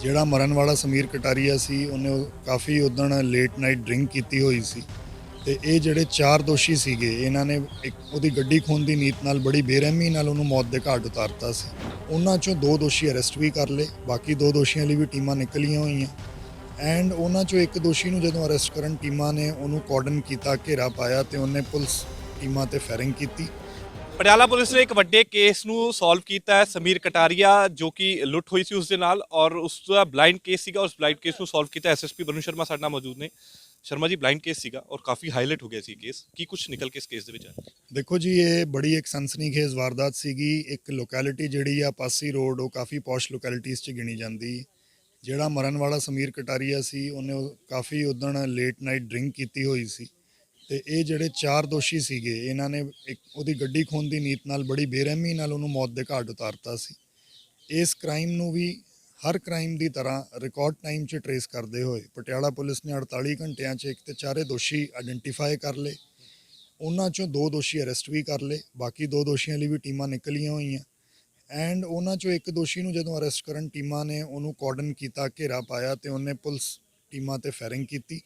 ਜਿਹੜਾ ਮਰਨ ਵਾਲਾ ਸਮੀਰ ਕਟਾਰੀਆ ਸੀ, ਉਹਨੇ ਉਹ ਕਾਫੀ ਉਦਣ ਲੇਟ ਨਾਈਟ ਡਰਿੰਕ ਕੀਤੀ ਹੋਈ ਸੀ। ਤੇ ਇਹ ਜਿਹੜੇ ਚਾਰ ਦੋਸ਼ੀ ਸੀਗੇ, ਇਹਨਾਂ ਨੇ ਇੱਕ ਉਹਦੀ ਗੱਡੀ ਖੋਣ ਦੀ ਨੀਤ ਨਾਲ ਬੜੀ ਬੇਰਹਿਮੀ ਨਾਲ ਉਹਨੂੰ ਮੌਤ ਦੇ ਘਾਟ ਉਤਾਰਤਾ ਸੀ। ਉਹਨਾਂ ਚੋਂ ਦੋ ਦੋਸ਼ੀ ਅਰੈਸਟ ਵੀ ਕਰ ਲਏ, ਬਾਕੀ ਦੋ ਦੋਸ਼ੀਆਂ ਲਈ ਵੀ ਟੀਮਾਂ ਨਿਕਲੀਆਂ ਹੋਈਆਂ। ਐਂਡ ਉਹਨਾਂ ਚੋਂ ਇੱਕ ਦੋਸ਼ੀ ਨੂੰ ਜਦੋਂ ਅਰੈਸਟ ਕਰਨ, ਟੀਮਾਂ ਨੇ ਉਹਨੂੰ ਕਾਰਡਨ ਕੀਤਾ, ਘੇਰਾ ਪਾਇਆ ਤੇ ਉਹਨੇ ਪੁਲਿਸ ਟੀਮਾਂ ਤੇ ਫਾਇਰਿੰਗ ਕੀਤੀ। ਪਟਿਆਲਾ ਪੁਲਿਸ ਨੇ ਇੱਕ ਵੱਡੇ ਕੇਸ ਨੂੰ ਸੋਲਵ ਕੀਤਾ ਹੈ, ਸਮੀਰ ਕਟਾਰੀਆ, ਜੋ ਕਿ ਲੁੱਟ ਹੋਈ ਸੀ ਉਸ ਦੇ ਨਾਲ ਔਰ ਉਸ ਦਾ ਬਲਾਈਂਡ ਕੇਸ ਸੀਗਾ, ਉਸ ਬਲਾਈਂਡ ਕੇਸ ਨੂੰ ਸੋਲਵ ਕੀਤਾ ਐਸਐਸਪੀ ਬਰੂ ਸ਼ਰਮਾ ਸਾਡੇ ਨਾਲ ਮੌਜੂਦ ਨੇ। ਸ਼ਰਮਾ ਜੀ ਬਲਾਈਂਡ ਕੇਸ ਸੀਗਾ ਔਰ ਕਾਫੀ ਹਾਈਲਾਈਟ ਹੋ ਗਿਆ ਸੀ ਕੇਸ ਕੀ ਕੁਝ ਨਿਕਲ ਕੇ ਇਸ ਕੇਸ ਦੇ ਵਿੱਚ ਆਇਆ? ਦੇਖੋ ਜੀ, ਇਹ ਬੜੀ ਇੱਕ ਸਨਸਨੀਖੇਜ਼ ਵਾਰਦਾਤ ਸੀਗੀ। ਇੱਕ ਲੋਕੈਲਿਟੀ ਜਿਹੜੀ ਆ, ਪਾਸੀ ਰੋਡ, ਉਹ ਕਾਫੀ ਪੌਸ਼ ਲੋਕੈਲਿਟੀਜ਼ 'ਚ ਗਿਣੀ ਜਾਂਦੀ। ਜਿਹੜਾ ਮਰਨ ਵਾਲਾ ਸਮੀਰ ਕਟਾਰੀਆ ਸੀ, ਉਹਨੇ ਉਹ ਕਾਫੀ ਉਦਣ ਲੇਟ ਨਾਈਟ ਡਰਿੰਕ ਕੀਤੀ ਹੋਈ ਸੀ। ਤੇ ਇਹ ਜਿਹੜੇ ਚਾਰ ਦੋਸ਼ੀ ਸੀਗੇ, ਇਹਨਾਂ ਨੇ ਇੱਕ ਉਹਦੀ ਗੱਡੀ ਖੋਣ ਦੀ ਨੀਤ ਨਾਲ ਬੜੀ ਬੇਰਹਿਮੀ ਨਾਲ ਉਹਨੂੰ ਮੌਤ ਦੇ ਘਾਟ ਉਤਾਰਤਾ ਸੀ। ਇਸ ਕ੍ਰਾਈਮ ਨੂੰ ਵੀ ਹਰ ਕ੍ਰਾਈਮ ਦੀ ਤਰ੍ਹਾਂ ਰਿਕਾਰਡ ਟਾਈਮ 'ਚ ਟਰੇਸ ਕਰਦੇ ਹੋਏ ਪਟਿਆਲਾ ਪੁਲਿਸ ਨੇ 48 ਘੰਟਿਆਂ 'ਚ ਇੱਕ ਤੇ ਚਾਰੇ ਦੋਸ਼ੀ ਆਇਡੈਂਟੀਫਾਈ ਕਰ ਲਏ। ਉਹਨਾਂ ਚੋਂ ਦੋ ਦੋਸ਼ੀ ਅਰੈਸਟ ਵੀ ਕਰ ਲਏ, ਬਾਕੀ ਦੋ ਦੋਸ਼ੀਆਂ ਲਈ ਵੀ ਟੀਮਾਂ ਨਿਕਲੀਆਂ ਹੋਈਆਂ। ਐਂਡ ਉਹਨਾਂ ਚੋਂ ਇੱਕ ਦੋਸ਼ੀ ਨੂੰ ਜਦੋਂ ਅਰੈਸਟ ਕਰਨ, ਟੀਮਾਂ ਨੇ ਉਹਨੂੰ ਕਾਰਡਨ ਕੀਤਾ, ਘੇਰਾ ਪਾਇਆ ਤੇ ਉਹਨੇ ਪੁਲਿਸ ਟੀਮਾਂ ਤੇ ਫਾਇਰਿੰਗ ਕੀਤੀ।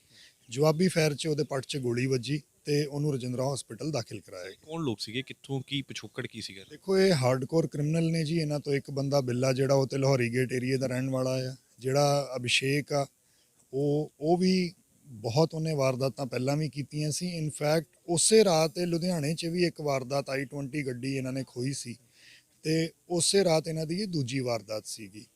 ਜਵਾਬੀ ਫਾਇਰ 'ਚ ਉਹਦੇ ਪੱਟ 'ਚ ਗੋਲੀ ਵੱਜੀ ਤੇ ਉਹਨੂੰ ਰਜਿੰਦਰਾ ਹਸਪੀਟਲ ਦਾਖਲ ਕਰਾਇਆ ਗਿਆ। ਕੌਣ ਲੋਕ ਸੀਗੇ? ਕਿੱਥੋਂ ਕੀ ਪਿਛੋਕੜ ਕੀ ਸੀਗਾ? ਦੇਖੋ ਇਹ ਹਾਰਡਕੋਰ ਕ੍ਰਿਮੀਨਲ ਨੇ ਜੀ ਇਹਨਾਂ ਤੋਂ ਇੱਕ ਬੰਦਾ ਬਿੱਲਾ ਜਿਹੜਾ ਉਹ ਤੇ ਲਾਹੌਰੀ ਗੇਟ ਏਰੀਆ ਦਾ ਰਹਿਣ ਵਾਲਾ ਆ ਜਿਹੜਾ ਅਭਿਸ਼ੇਕ ਆ ਉਹ ਉਹ ਵੀ ਬਹੁਤ ਉਹਨੇ ਵਾਰਦਾਤਾਂ ਪਹਿਲਾਂ ਵੀ ਕੀਤੀਆਂ ਸੀ। ਇਨਫੈਕਟ ਉਸੇ ਰਾਤ ਇਹ ਲੁਧਿਆਣੇ 'ਚ ਵੀ ਇੱਕ ਵਾਰਦਾਤ i20 ਗੱਡੀ ਇਹਨਾਂ ਨੇ ਖੋਈ ਸੀ ਤੇ ਉਸੇ ਰਾਤ ਇਹਨਾਂ ਦੀ ਇਹ ਦੂਜੀ ਵਾਰਦਾਤ ਸੀਗੀ।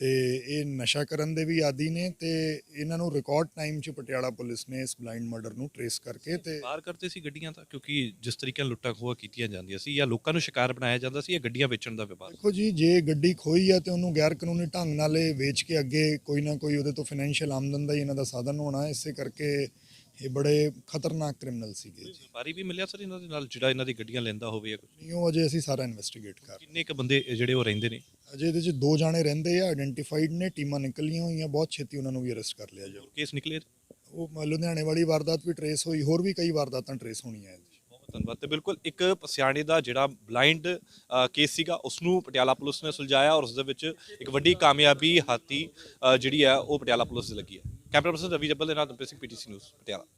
ਤੇ ਇਹ ਨਸ਼ਾ ਕਰਨ ਦੇ ਵੀ ਆਦੀ ਨੇ ਤੇ ਇਹਨਾਂ ਨੂੰ ਰਿਕਾਰਡ ਟਾਈਮ 'ਚ ਪਟਿਆਲਾ ਪੁਲਿਸ ਨੇ ਇਸ ਬਲਾਈਂਡ ਮਰਡਰ ਨੂੰ ਟਰੇਸ ਕਰਕੇ ਤੇ ਬਾਹਰ ਕਰਦੇ ਸੀ ਗੱਡੀਆਂ ਤਾਂ ਕਿਉਂਕਿ ਜਿਸ ਤਰੀਕੇ ਨਾਲ ਲੁੱਟਾਂ ਖੋਹਾਂ ਕੀਤੀਆਂ ਜਾਂਦੀਆਂ ਸੀ ਜਾਂ ਲੋਕਾਂ ਨੂੰ ਸ਼ਿਕਾਰ ਬਣਾਇਆ ਜਾਂਦਾ ਸੀ ਜਾਂ ਗੱਡੀਆਂ ਵੇਚਣ ਦਾ ਵਪਾਰ ਦੇਖੋ ਜੀ ਜੇ ਗੱਡੀ ਖੋਈ ਆ ਤੇ ਉਹਨੂੰ ਗੈਰ ਕਾਨੂੰਨੀ ਢੰਗ ਨਾਲ ਇਹ ਵੇਚ ਕੇ ਅੱਗੇ ਕੋਈ ਨਾ ਕੋਈ ਉਹਦੇ ਤੋਂ ਫਾਈਨੈਂਸ਼ੀਅਲ ਆਮਦਨ ਦਾ ਹੀ ਇਹਨਾਂ ਦਾ ਸਾਧਨ ਹੋਣਾ ਇਸੇ ਕਰਕੇ ਇਹ ਬੜੇ ਖਤਰਨਾਕ ਕ੍ਰਿਮੀਨਲ ਸੀਗੇ ਜੀ। ਵਪਾਰੀ ਵੀ ਮਿਲਿਆ ਸਰ ਇਹਨਾਂ ਦੇ ਨਾਲ ਜਿਹੜਾ ਇਹਨਾਂ ਦੀ ਗੱਡੀਆਂ ਲੈਂਦਾ ਹੋਵੇ ਜਾਂ ਨਹੀਂ ਉਹ ਅਜੇ ਅਸੀਂ ਸਾਰਾ ਇਨਵੈਸਟੀਗੇਟ ਕਰ ਰਹੇ ਕਿੰਨੇ ਕ ਬੰਦੇ ਜਿਹੜੇ ਉਹ ਰਹਿੰਦੇ ਨੇ? ਹਾਂ। ਅਜੇ ਇਹਦੇ ਚ ਦੋ ਜਾਣੇ ਰਹਿੰਦੇ ਆ ਆਇਡੈਂਟੀਫਾਈਡ ਨੇ ਟੀਮਾਂ ਨਿਕਲੀਆਂ ਹੋਈਆਂ ਬਹੁਤ ਛੇਤੀ ਉਹਨਾਂ ਨੂੰ ਵੀ ਅਰੈਸਟ ਕਰ ਲਿਆ ਜਾਊ। ਕੇਸ ਨਿਕਲੇ ਉਹ ਮ- ਲੁਧਿਆਣੇ ਵਾਲੀ ਵਾਰਦਾਤ ਵੀ ਟਰੇਸ ਹੋਈ ਹੋਰ ਵੀ ਕਈ ਵਾਰਦਾਤਾਂ ਟਰੇਸ ਹੋਣੀਆਂ ਹੈ ਜੀ ਬਹੁਤ ਧੰਨਵਾਦ। ਤੇ ਬਿਲਕੁਲ ਇੱਕ ਪਸਿਆਣੇ ਦਾ ਜਿਹੜਾ ਬਲਾਈਂਡ ਕੇਸ ਸੀਗਾ ਉਸ ਨੂੰ ਪਟਿਆਲਾ ਪੁਲਿਸ ਨੇ ਸੁਲਝਾਇਆ ਔਰ ਉਸ ਦੇ ਵਿੱਚ ਇੱਕ ਵੱਡੀ ਕਾਮਯਾਬੀ ਹਾਤੀ ਅ, ਜਿਹੜੀ ਹੈ ਉਹ ਪਟਿਆਲਾ ਪੁਲਿਸ ਦੀ ਲੱਗੀ ਹੈ। Que a proporção da vida balenada no P5 e disse-nos.